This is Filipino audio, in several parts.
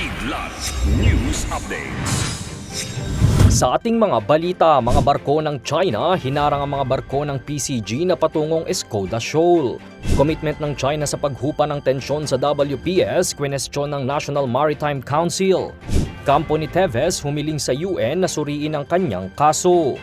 Kidlat News Updates. Sa ating mga balita, mga barko ng China hinarang ang mga barko ng PCG na patungong Escoda Shoal. Commitment ng China sa paghupa ng tensyon sa WPS, kwenestyon ng National Maritime Council. Kampo ni Teves humiling sa UN na suriin ang kanyang kaso.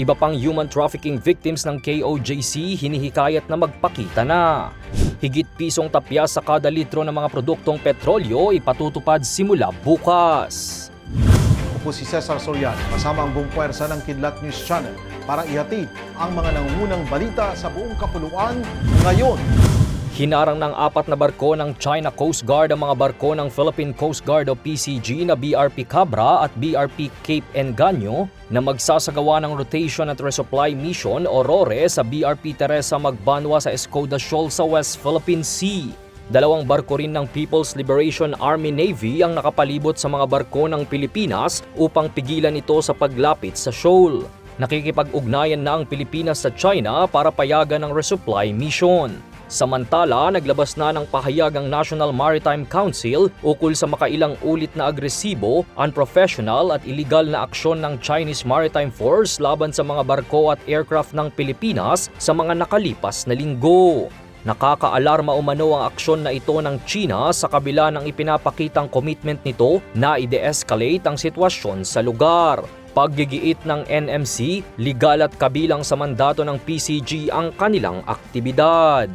Iba pang human trafficking victims ng KOJC hinihikayat na magpakita na. Higit pisong tapya sa kada litro ng mga produktong petrolyo ipatutupad simula bukas. Ako si Cesar Soriano, kasama ang buong puwersa ng Kidlat News Channel para ihatid ang mga nangungunang balita sa buong kapuluan ngayon. Hinarang ng apat na barko ng China Coast Guard ang mga barko ng Philippine Coast Guard o PCG na BRP Cabra at BRP Cape Engaño na magsasagawa ng rotation at resupply mission o RORE sa BRP Teresa Magbanwa sa Escoda Shoal sa West Philippine Sea. Dalawang barko rin ng People's Liberation Army Navy ang nakapalibot sa mga barko ng Pilipinas upang pigilan ito sa paglapit sa shoal. Nakikipag-ugnayan na ang Pilipinas sa China para payagan ng resupply mission. Samantala, naglabas na ng pahayag ang National Maritime Council ukol sa makailang ulit na agresibo, unprofessional at illegal na aksyon ng Chinese Maritime Force laban sa mga barko at aircraft ng Pilipinas sa mga nakalipas na linggo. Nakakaalarma umano ang aksyon na ito ng China sa kabila ng ipinapakitang commitment nito na i-de-escalate ang sitwasyon sa lugar. Paggigiit ng NMC, legal at kabilang sa mandato ng PCG ang kanilang aktibidad.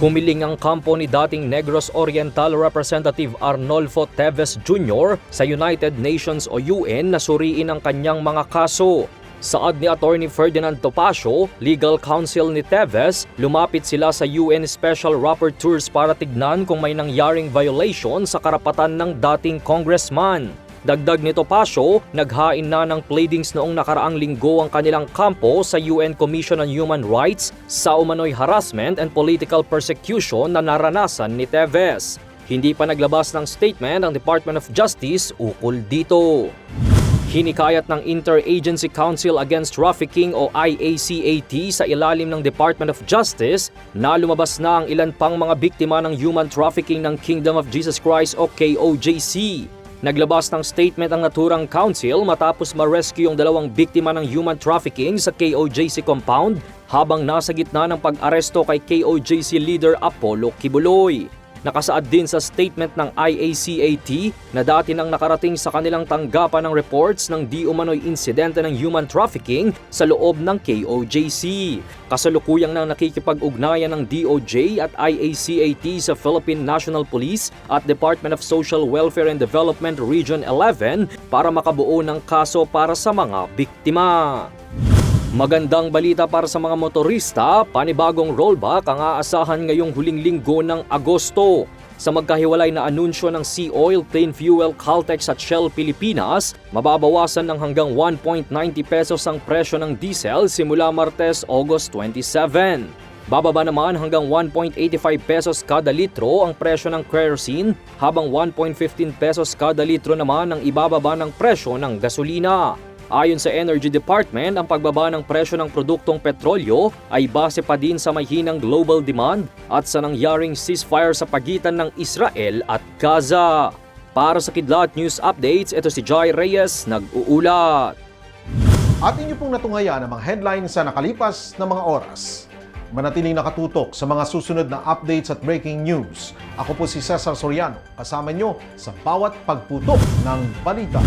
Humiling ang kampo ni dating Negros Oriental Representative Arnolfo Teves Jr. sa United Nations o UN na suriin ang kanyang mga kaso. Saad ni Attorney Ferdinand Topacio, legal counsel ni Teves, lumapit sila sa UN Special Rapporteurs para tignan kung may nangyaring violation sa karapatan ng dating congressman. Dagdag ni Topacio, naghain na ng pleadings noong nakaraang linggo ang kanilang kampo sa UN Commission on Human Rights sa umano'y harassment and political persecution na naranasan ni Teves. Hindi pa naglabas ng statement ang Department of Justice ukol dito. Hinikayat ng Interagency Council Against Trafficking o IACAT sa ilalim ng Department of Justice na lumabas na ang ilan pang mga biktima ng human trafficking ng Kingdom of Jesus Christ o KOJC. Naglabas ng statement ang naturang council matapos ma-rescue yung dalawang biktima ng human trafficking sa KOJC compound habang nasa gitna ng pag-aresto kay KOJC leader Apollo Kibuloy. Nakasaad din sa statement ng IACAT na dati nang nakarating sa kanilang tanggapan ng reports ng di umano'y insidente ng human trafficking sa loob ng KOJC. Kasalukuyang nang nakikipag-ugnayan ng DOJ at IACAT sa Philippine National Police at Department of Social Welfare and Development Region 11 para makabuo ng kaso para sa mga biktima. Magandang balita para sa mga motorista, panibagong rollback ang aasahan ngayong huling linggo ng Agosto. Sa magkahiwalay na anunsyo ng Sea Oil, Clean Fuel, Caltex at Shell Pilipinas, mababawasan ng hanggang 1.90 pesos ang presyo ng diesel simula Martes, August 27. Bababa naman hanggang 1.85 pesos kada litro ang presyo ng kerosene habang 1.15 pesos kada litro naman ang ibababa ng presyo ng gasolina. Ayon sa Energy Department, ang pagbaba ng presyo ng produktong petrolyo ay base pa din sa mahinang global demand at sa nangyaring ceasefire sa pagitan ng Israel at Gaza. Para sa Kidlat News Updates, ito si Jai Reyes, nag-uulat. At inyo pong natungayan ang mga headlines sa nakalipas na mga oras. Manatiling nakatutok sa mga susunod na updates at breaking news. Ako po si Cesar Soriano, kasama nyo sa bawat pagputok ng balita.